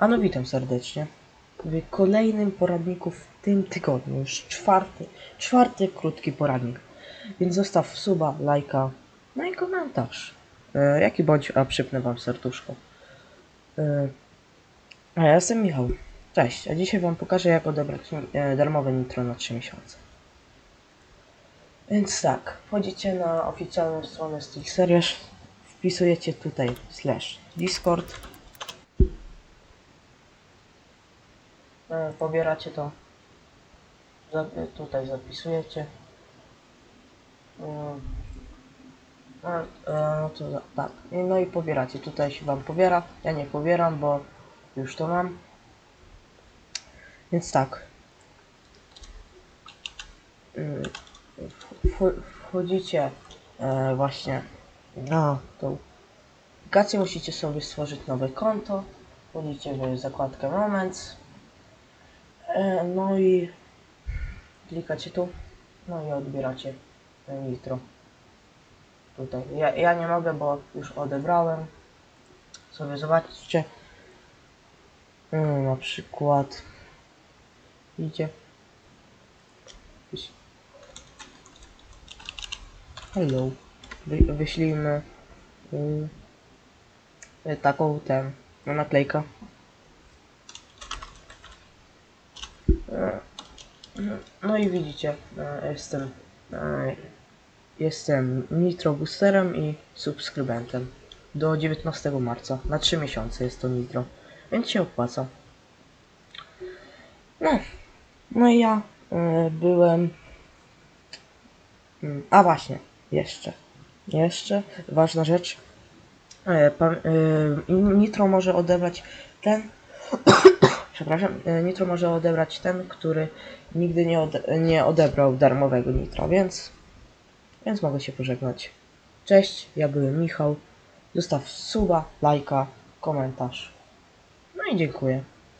A no witam serdecznie w kolejnym poradniku w tym tygodniu, już czwarty, czwarty krótki poradnik. Więc zostaw suba, lajka, no i komentarz. E, jaki bądź, a przypnę wam serduszko. E, a ja jestem Michał. Cześć, a dzisiaj wam pokażę jak odebrać e, darmowe nitro na 3 miesiące. Więc tak, wchodzicie na oficjalną stronę SteelSeries, wpisujecie tutaj slash Discord, pobieracie to, e, tutaj zapisujecie. No, e, no to tak, no i pobieracie, tutaj się wam pobiera, ja nie pobieram, bo już to mam. Więc tak. Wch- Wchodzicie e, właśnie na tą aplikację, musicie sobie stworzyć nowe konto, wchodzicie w zakładkę Moments, E, no i klikacie tu, no i odbieracie nitro. Tutaj. Ja, ja nie mogę, bo już odebrałem. Sobie zobaczcie. Mm, na przykład idzie. Hello. Wy, wyślijmy y, taką ten no, naklejkę. No i widzicie, e, jestem, e, jestem Nitro Boosterem i subskrybentem. Do 19 marca, na 3 miesiące jest to Nitro, więc się opłaca. No, no i ja e, byłem... Mm, A właśnie, jeszcze, jeszcze ważna rzecz. E, e, Nitro może odebrać ten, przepraszam, e, Nitro może odebrać ten, który nigdy nie, ode nie odebrał darmowego Nitro, więc, więc mogę się pożegnać. Cześć, ja byłem Michał. Zostaw suba, lajka, komentarz. No i dziękuję.